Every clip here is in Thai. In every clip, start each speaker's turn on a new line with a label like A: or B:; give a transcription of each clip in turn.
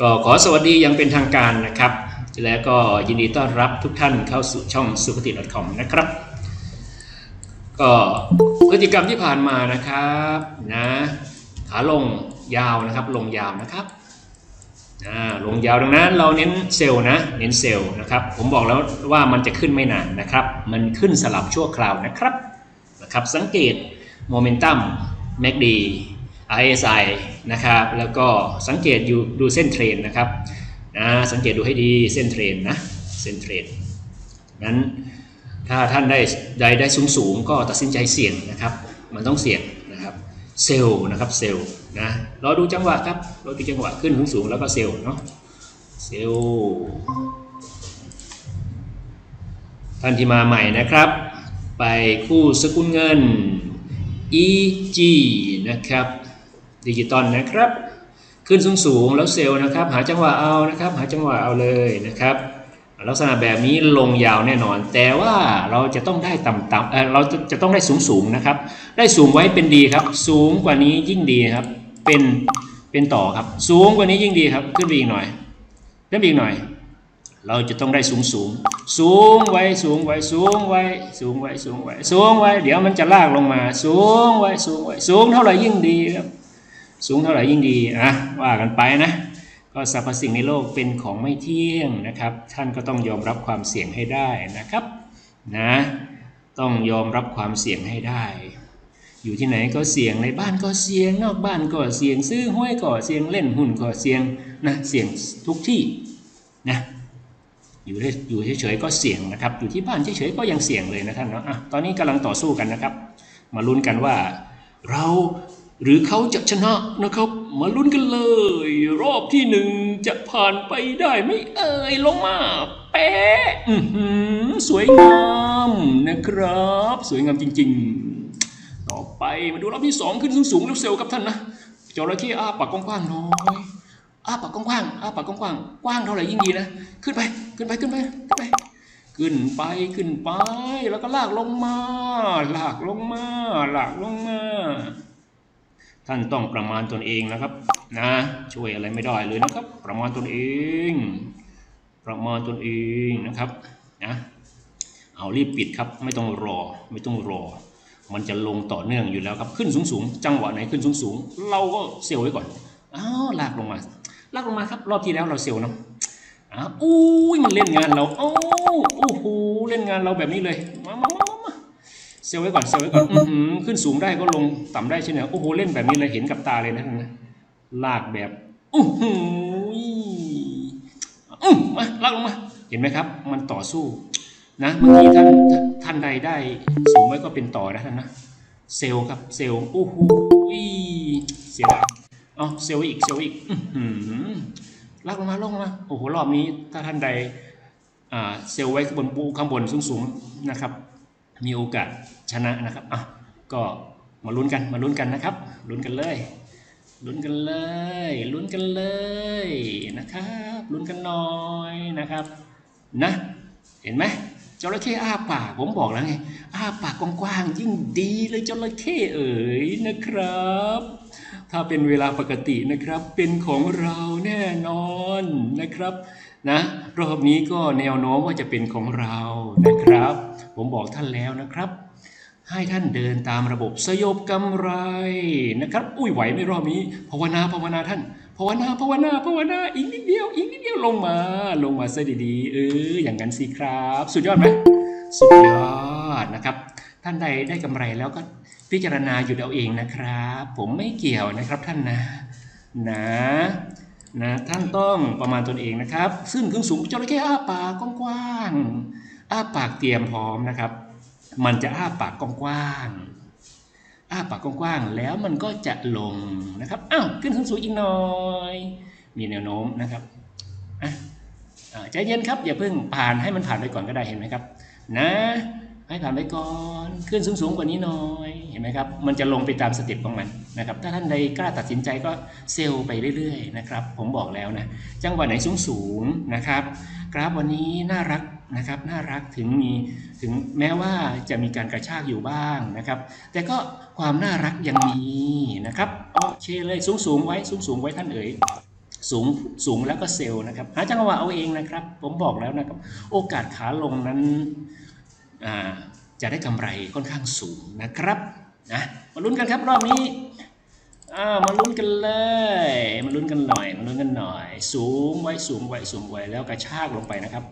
A: ก็ขอสวัสดียังเป็นทางการนะครับ และก็ยินดีต้อนรับทุกท่านเข้าสู่ช่องสุขติ .com นะครับ ก็พฤติกรรมที่ผ่านมานะครับนะขาลงยาวนะครับ ลงยาวนะครับอ่าลงยาวดังนั้นเราเน้นเซลล์นะเน้นเซลล์นะครับ ผมบอกแล้วว่ามันจะขึ้นไม่นานนะครับ มันขึ้นสลับชั่วคราวนะครับนะครับ สังเกตโมเมนตัม MACD RSI นะครับ แล้วก็สังเกตอยู่ดูเส้นเทรนนะครับนะสังเกตดูให้ดีเส้นเทรนนะเส้นเทรนนั้นถ้าท่านได้ได้ได้สูงสูงก็ตัดสินใจเสี่ยงนะครับ มันต้องเสี่ยงนะครับเซลล์นะครับเซลล์นะรอดูจังหวะครับรอดูจังหวะขึ้นสูงสูงแล้วก็เซลล์เนาะเซลล์ท่านที่มาใหม่นะครับ ไปคู่สกุลเงิน EG นะครับ ดิจิตอลนะครับ ขึ้นสูงสูงๆแล้วเซลล์นะครับ หาจังหวะเอานะครับ หาจังหวะเอาเลยนะครับ ลักษณะแบบนี้ลงยาวแน่นอน แต่ว่าเราจะต้องได้ต่ำๆเเราจะจะต้องได้สูงสูงๆนะครับ ได้สูงไว้เป็นดีครับ สูงกว่านี้ยิ่งดีครับ เป็นเป็นต่อครับ สูงกว่านี้ยิ่งดีครับ ขึ้นไปอีกหน่อยขึ้นไปอีกหน่อยเราจะต้องได้สูงสูง สูงไว้สูงไว้สูงไว้ สูงไว้สูงไว้สูงไว้ เดี๋ยวมันจะลากลงมา สูงไว้สูงไว้ สูงเท่าไหร่ยิ่งดีครับ สูงเท่าไหร่ยิ่งดีอะว่ากันไปนะ ก็สรรพสิ่งในโลกเป็นของไม่เที่ยงนะครับ ท่านก็ต้องยอมรับความเสี่ยงให้ได้นะครับนะต้องยอมรับความเสี่ยงให้ได้ อยู่ที่ไหนก็เสี่ยงในบ้านก็เสี่ยง นอกบ้านก็เสี่ยง ซื้อห้วยก็เสี่ยงเล่นหุ้นก็เสี่ยงนะเสี่ยงทุกที่นะอยู่ได้อยู่เฉยๆก็เสี่ยงนะครับ อยู่ที่บ้านเฉยๆก็ยังเสี่ยงเลยนะท่านเนาะอะตอนนี้กำลังต่อสู้กันนะครับ มาลุ้นกันว่าเรา หรือเขาจะชนะนะครับ มาลุ้นกันเลย รอบที่หนึ่งจะผ่านไปได้ไหมเอ่ยลงมาแปะสวยงามนะครับ สวยงามจริง ๆ ต่อไปมาดูรอบที่สองขึ้นสูงๆแล้วเซลล์ครับท่านนะจระเข้อ้าปากกว้างๆหน่อยอ้าปากกว้างๆอ้าปากกว้างๆกว้างเท่าไหร่ยิ่งดีนะขึ้นไปขึ้นไปขึ้นไปขึ้นไปขึ้นไปขึ้นไป แล้วก็ลากลงมา ลากลงมา ลากลงมา ท่านต้องประมาณตนเองนะครับนะช่วยอะไรไม่ได้เลยนะครับ ประมาณตนเอง ประมาณตนเองนะครับนะเอารีบปิดครับไม่ต้องรอไม่ต้องรอ มันจะลงต่อเนื่องอยู่แล้วครับขึ้นสูงสูงๆจังหวะไหนขึ้นสูงสูงๆเราก็เซลไว้ก่อนอ้าวลากลงมาลากลงมาครับรอบที่แล้วเราเซลเนาะอะอุ้ยมันเล่นงานเราโอ้โอ้โหเล่นงานเราแบบนี้เลยมามา เซลล์ไว้ก่อนเซลล์ไว้ก่อนอื้อหือขึ้นสูงได้ก็ลงต่ำได้ใช่ไหมโอ้โหเล่นแบบนี้เลยเห็นกับตาเลยนะท่านนะลากแบบอู้หูยอื้อมาลากลงมา เห็นไหมครับ มันต่อสู้นะเมื่อกี้ท่านท่านใดได้สูงไว้ก็เป็นต่อนะท่านนะเซลล์ครับเซลล์โอ้โหยเสียดายเอาเซลล์ไว้อีกเซลล์ไว้อีกอื้อหือลากลงมาลากลงมาโอ้โหรอบนี้ถ้าท่านใดอ่าเซลล์ไว้บนปูข้างบนสูงๆนะครับ มีโอกาสชนะนะครับอะก็มาลุ้นกันมาลุ้นกันนะครับลุ้นกันเลยลุ้นกันเลยลุ้นกันเลยนะครับลุ้นกันหน่อยนะครับนะเห็นไหมจระเข้อ้าปากผมบอกแล้วไงอ้าปากกว้างๆยิ่งดีเลยจระเข้เอ๋ยนะครับ ถ้าเป็นเวลาปกตินะครับเป็นของเราแน่นอนนะครับนะรอบนี้ก็แนวโน้มว่าจะเป็นของเรานะครับ ผมบอกท่านแล้วนะครับ ให้ท่านเดินตามระบบสยบกำไรนะครับ อุ้ยไหวไม่รอบนี้ภาวนาภาวนาท่านภาวนาภาวนาภาวนาอีกนิดเดียวอีกนิดเดียวลงมาลงมาซะดีๆเอออย่างนั้นสิครับ สุดยอดไหมสุดยอดนะครับ ท่านใดได้กำไรแล้วก็พิจารณาอยู่เอาเองนะครับ ผมไม่เกี่ยวนะครับท่านนะนะนะท่านต้องประมาณตนเองนะครับ ซึ่งขึ้นสูงจระเข้อ้าปากกว้างๆ อ้าปากเตรียมพร้อมนะครับ มันจะอ้าปากกว้างอ้าปากกว้างๆแล้วมันก็จะลงนะครับอ้าวขึ้นสูงๆอีกหน่อย มีแนวโน้มนะครับอะใจเย็นครับอย่าเพิ่งผ่านให้มันผ่านไปก่อนก็ได้เห็นไหมครับ นะ ให้ผ่านไปก่อนขึ้นสูงๆกว่านี้หน่อยเห็นไหมครับ มันจะลงไปตามสเต็ปของมันนะครับ ถ้าท่านใดกล้าตัดสินใจก็เซลล์ไปเรื่อยๆนะครับ ผมบอกแล้วนะจังหวะไหนสูงๆนะครับ กราฟวันนี้น่ารัก นะครับน่ารักถึงมีถึงแม้ว่าจะมีการกระชากอยู่บ้างนะครับ แต่ก็ความน่ารักยังมีนะครับโอเคเลยสูงๆไว้สูงๆไว้ท่านเอ๋ยสูงสูงแล้วก็เซลล์นะครับหาจังหวะเอาเองนะครับ ผมบอกแล้วนะครับ โอกาสขาลงนั้นจะได้กำไรค่อนข้างสูงนะครับนะมาลุ้นกันครับรอบนี้มาลุ้นกันเลย มาลุ้นกันหน่อย มาลุ้นกันหน่อย สูงไว้สูงไว้สูงไว้แล้วกระชากลงไปนะครับ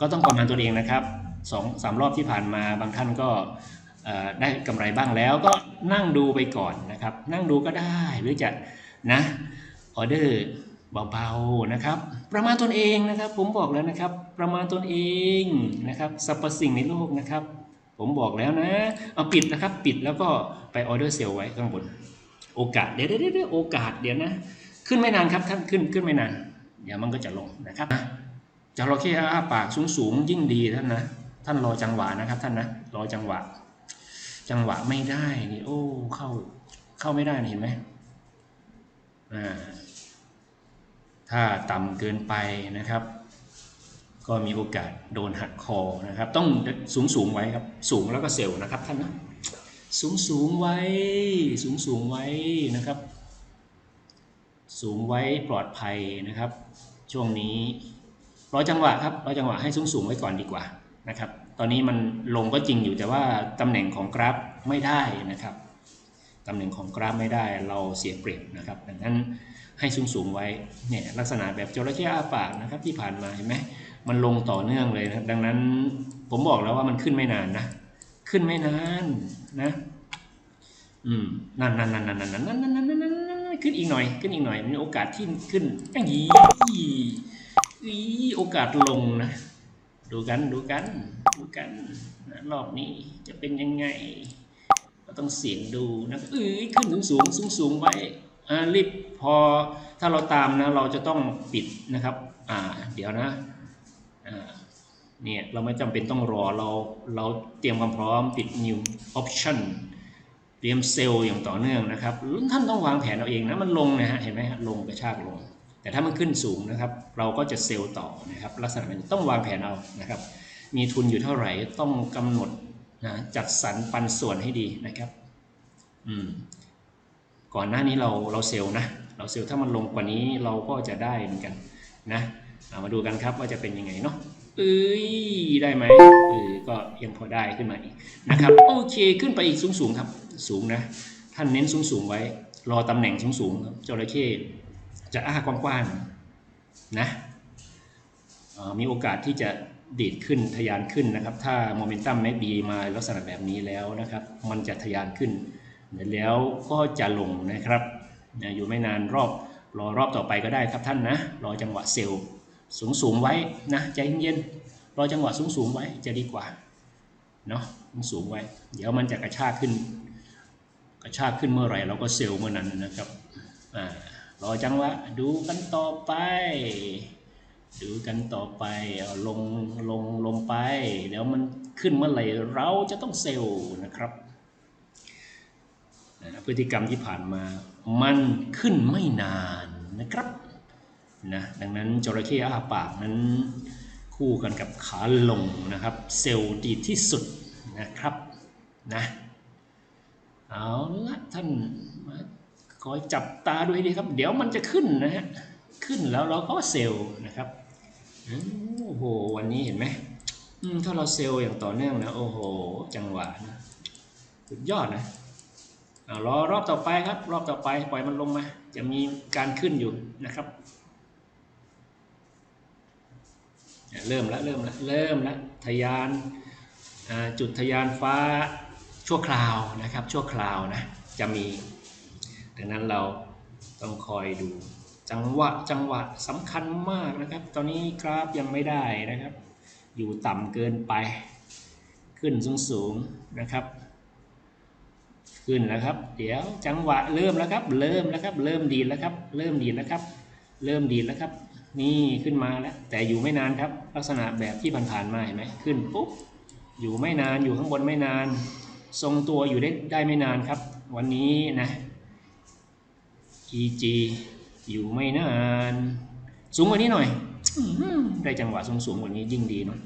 A: ก็ต้องประมาณตัวเองนะครับสองสามรอบที่ผ่านมาบางท่านก็ได้กำไรบ้างแล้วก็นั่งดูไปก่อนนะครับ นั่งดูก็ได้หรือจะนะออเดอร์เบาๆนะครับ ประมาณตนเองนะครับ ผมบอกแล้วนะครับ ประมาณตนเองนะครับสรรพสิ่งในโลกนะครับ ผมบอกแล้วนะ เอาปิดนะครับ ปิดแล้วก็ไปออเดอร์เซลไว้ข้างบน โอกาสเดี๋ยวเดี๋ยวเดี๋ยวโอกาสเดี๋ยวนะ ขึ้นไม่นานครับท่านขึ้นขึ้นไม่นาน เดี๋ยวมันก็จะลงนะครับ จระเข้อ้าปากสูงสูงยิ่งดีท่านนะท่านรอจังหวะนะครับ ท่านนะรอจังหวะ จังหวะไม่ได้นี่โอ้เข้าเข้าไม่ได้เห็นไหมอ่าถ้าต่ำเกินไปนะครับ ก็มีโอกาสโดนหักคอนะครับ ต้องสูงสูงไว้ครับ สูงแล้วก็เซลล์นะครับท่านนะสูงสูงไว้ สูงสูงไว้นะครับ สูงไว้ปลอดภัยนะครับ ช่วงนี้ ร้อยจังหวะครับร้อยจังหวะให้สูงสูงๆไว้ก่อนดีกว่านะครับ ตอนนี้มันลงก็จริงอยู่แต่ว่าตำแหน่งของกราฟไม่ได้นะครับตำแหน่งของกราฟไม่ได้เราเสียเปรียบนะครับดังนั้นให้สูงสูงๆไว้เนี่ยลักษณะแบบจระเข้อาปากนะครับที่ผ่านมาเห็นไหมมันลงต่อเนื่องเลยนะดังนั้นผมบอกแล้วว่ามันขึ้นไม่นานนะขึ้นไม่นานนะอืมนั่นนั่นนั่นนั่นนั่นนั่นนั่นนั่นนั่นนั่นนั่นขึ้นอีกหน่อยขึ้นอีกหน่อยมีโอกาสที่ขึ้นอย่างนี้ อีโอกาสลงนะ ดูกันดูกันดูกันนะรอบนี้จะเป็นยังไง ก็ต้องเสี่ยงดูนะเอ้ยขึ้นสูงสูงสูงสูงไว้อ่ารีบพอถ้าเราตามนะเราจะต้องปิดนะครับอ่าเดี๋ยวนะอ่าเนี่ยเราไม่จำเป็นต้องรอเราเราเตรียมความพร้อมปิด new option เตรียมเซลล์อย่างต่อเนื่องนะครับท่านต้องวางแผนเอาเองนะมันลงนะฮะเห็นไหมฮะลงกระชากลง แต่ถ้ามันขึ้นสูงนะครับ เราก็จะเซลล์ต่อนะครับ ลักษณะนี้ต้องวางแผนเอานะครับ มีทุนอยู่เท่าไหร่ต้องกำหนดนะจัดสรรปันส่วนให้ดีนะครับ อืม ก่อนหน้านี้เราเราเซลล์นะ เราเซลล์ถ้ามันลงกว่านี้เราก็จะได้เหมือนกันนะเอามาดูกันครับว่าจะเป็นยังไงเนาะเอ้ยได้ไหมเออก็ยังพอได้ขึ้นมาอีกนะครับ โอเคขึ้นไปอีกสูงสูงๆครับ สูงนะ ท่านเน้นสูงสูงๆไว้ รอตำแหน่งสูงสูงๆครับจระเข้ จะอ้ากว้างๆนะมีโอกาสที่จะดีดขึ้นทะยานขึ้นนะครับ ถ้าโมเมนตัมไม่ดีมาลักษณะแบบนี้แล้วนะครับ มันจะทะยานขึ้นแล้วก็จะลงนะครับนะอยู่ไม่นานรอบรอรอบต่อไปก็ได้ครับท่านนะ รอจังหวะเซลล์สูงสูงๆไว้นะใจเย็นๆรอจังหวะสูงสูงๆไว้จะดีกว่าเนาะสูงไว้ เดี๋ยวมันจะกระชากขึ้น กระชากขึ้นเมื่อไหร่เราก็เซลล์เมื่อนั้นนะครับอ่า รอจังหวะดูกันต่อไป ดูกันต่อไปเอาลงลงลงไป เดี๋ยวมันขึ้นเมื่อไหร่เราจะต้องเซลล์นะครับพฤติกรรมที่ผ่านมามันขึ้นไม่นานนะครับนะดังนั้นจระเข้อาปากนั้นคู่กันกับขาลงนะครับ เซลล์ดีที่สุดนะครับนะเอาละท่านมา คอยจับตาดูให้ดีครับ เดี๋ยวมันจะขึ้นนะฮะขึ้นแล้วเราก็เซลล์นะครับโอ้โหวันนี้เห็นไหมถ้าเราเซลล์อย่างต่อเนื่องนะโอ้โหจังหวะนะสุดยอดนะอ่ารอรอบต่อไปครับ รอบต่อไปปล่อยมันลงมา จะมีการขึ้นอยู่นะครับเริ่มแล้วเริ่มแล้วเริ่มแล้วทยานจุดทะยานฟ้าชั่วคราวนะครับ ชั่วคราวนะจะมี ดังนั้นเราต้องคอยดูจังหวะจังหวะสำคัญมากนะครับ ตอนนี้กราฟยังไม่ได้นะครับ อยู่ต่ำเกินไป ขึ้นสูงสูงนะครับ ขึ้นแล้วครับ เดี๋ยวจังหวะเริ่มแล้วครับ เริ่มแล้วครับ เริ่มดีแล้วครับ เริ่มดีแล้วครับ เริ่มดีแล้วครับ นี่ขึ้นมาแล้ว แต่อยู่ไม่นานครับ ลักษณะแบบที่ผ่านๆมาเห็นไหมขึ้นปุ๊บอยู่ไม่นานอยู่ข้างบนไม่นาน ทรงตัวอยู่ได้ได้ไม่นานครับ วันนี้นะ EG อยู่ไม่นาน สูงกว่านี้หน่อยอื้อหือได้จังหวะสูงสูงๆกว่านี้ยิ่งดีเนาะ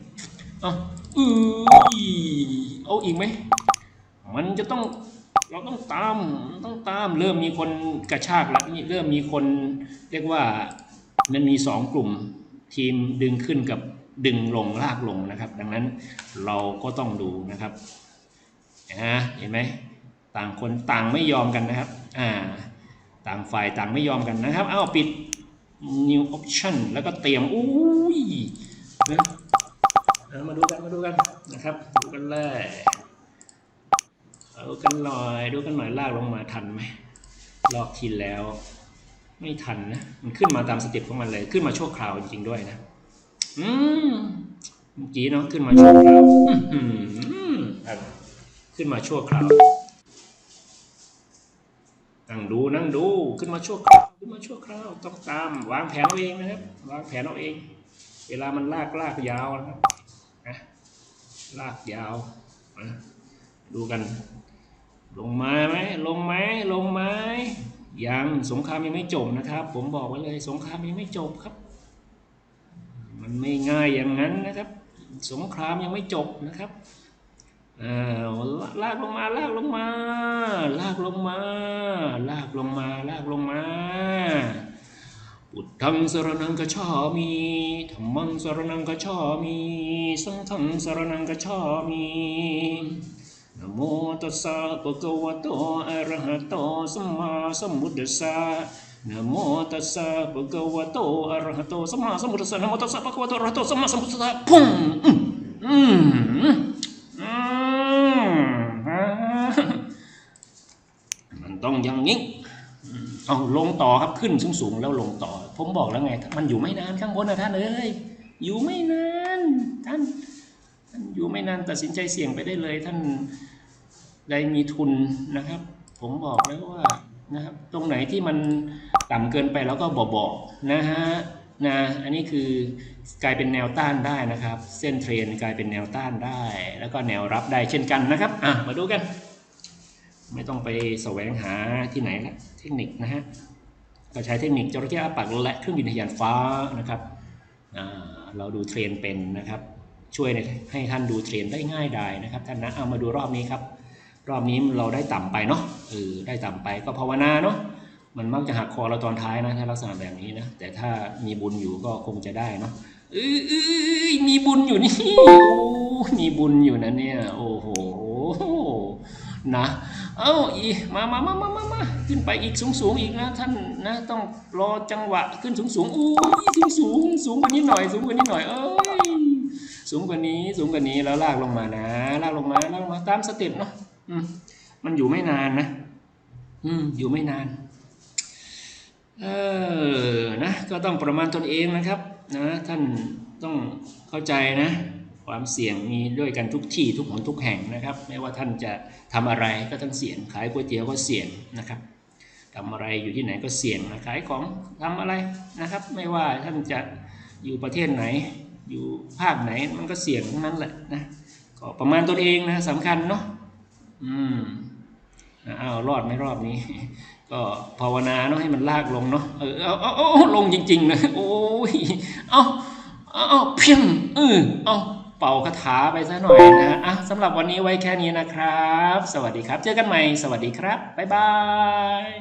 A: เอาอือเอาอีกไหม มันจะต้องเราต้องตามต้องตามเริ่มมีคนกระชากแล้วนี่เริ่มมีคนเรียกว่ามันมีสองกลุ่มทีมดึงขึ้นกับดึงลงลากลงนะครับ ดังนั้นเราก็ต้องดูนะครับนะเห็นไหมต่างคนต่างไม่ยอมกันนะครับ อ่า ต่างฝ่ายต่างไม่ยอมกันนะครับ เอาปิด new option แล้วก็เตรียมอุ้ยนะมาดูกันมาดูกันนะครับ ดูกันเลยเอากันหน่อยดูกันหน่อยลากลงมาทันไหมรอบที่แล้ว ไม่ทันนะมันขึ้นมาตามสเต็ปของมันเลยขึ้นมาชั่วคราวจริงๆด้วยนะ อืมเมื่อกี้เนาะขึ้นมาชั่วคราวอื้อหือครับขึ้นมาชั่วคราว นั่งดูนั่งดูขึ้นมาชั่วคราวขึ้นมาชั่วคราวต้องตาม วางแผนเอาเองนะครับ วางแผนเอาเอง เวลามันลากลากยาวนะครับนะลากยาวนะดูกัน ลงมาไหมลงไหมลงไหมยังสงครามยังไม่จบนะครับ ผมบอกไว้เลย สงครามยังไม่จบครับ มันไม่ง่ายอย่างนั้นนะครับ สงครามยังไม่จบนะครับ อ่าลากลงมาลากลงมา ลากลงมา ลากลงมาลากลงมาอุดทังสรนังกชามีธรรมังสรนังกชามีสังฆังสรนังกชามีนะโมตัสสะภะคะวะโตอะระหะโตสัมมาสัมพุทธัสสะนะโมตัสสะภะคะวะโตอะระหะโตสัมมาสัมพุทธัสสะนะโมตัสสะภะคะวะโตอะระหะโตสัมมาสัมพุทธัสสะพุ่งอืมอืมอืมอ่ามันต้องอย่างนี้อืม เอาลงต่อครับขึ้นสูงๆแล้วลงต่อ ผมบอกแล้วไง มันอยู่ไม่นานข้างบนนะท่านเอ้ยอยู่ไม่นานท่านท่านอยู่ไม่นานตัดสินใจเสี่ยงไปได้เลย ท่านได้มีทุนนะครับ ผมบอกแล้วว่านะครับ ตรงไหนที่มันต่ำเกินไปแล้วก็บอกๆนะฮะนะอันนี้คือกลายเป็นแนวต้านได้นะครับ เส้นเทรนกลายเป็นแนวต้านได้ แล้วก็แนวรับได้เช่นกันนะครับอะมาดูกัน ไม่ต้องไปแสวงหาที่ไหนละเทคนิคนะฮะก็ใช้เทคนิคจระเข้อาปากและเครื่องบินทะยานฟ้านะครับเราดูเทรนเป็นนะครับช่วยให้ท่านดูเทรนได้ง่ายดายนะครับท่านนะเอามาดูรอบนี้ครับ รอบนี้เราได้ต่ำไปเนาะเออได้ต่ำไปก็ภาวนาเนาะมันมักจะหักคอเราตอนท้ายนะถ้าลักษณะแบบนี้นะแต่ถ้ามีบุญอยู่ก็คงจะได้เนาะเออเอยมีบุญอยู่นี่โอ้มีบุญอยู่นะเนี่ยโอ้โหนะ เอ้าอีมามามามามามาขึ้นไปอีกสูงสูงๆอีกนะท่านนะต้องรอจังหวะขึ้นสูงสูงๆอู้สูงสูงๆสูงกว่านี้หน่อย สูงกว่านี้หน่อยเอ้ยสูงกว่านี้สูงกว่านี้แล้วลากลงมานะลากลงมาลากลงมาตามสเต็ปเนาะอืมมันอยู่ไม่นานนะ อืมอยู่ไม่นานเออนะก็ต้องประมาณตนเองนะครับ นะ ท่านต้องเข้าใจนะ ความเสี่ยงมีด้วยกันทุกที่ทุกหนทุกแห่งนะครับ ไม่ว่าท่านจะทำอะไรก็ต้องเสี่ยง ขายก๋วยเตี๋ยวก็เสี่ยงนะครับทำอะไรอยู่ที่ไหนก็เสี่ยงนะขายของทำอะไรนะครับ ไม่ว่าท่านจะอยู่ประเทศไหน อยู่ภาคไหนมันก็เสี่ยงทั้งนั้นแหละนะก็ประมาณตนเองนะสำคัญเนาะอืมอ้าวรอดไม่รอบนี้ ก็ภาวนาเนาะให้มันลากลงเนาะเออเอาเอาเอาเอลงจริงๆเลยโอ้ยเอาเอาเอาเพียงเออเอา เป่าคาถาไปซะหน่อยนะอะสำหรับวันนี้ไว้แค่นี้นะครับ สวัสดีครับ เจอกันใหม่ สวัสดีครับ บ๊ายบาย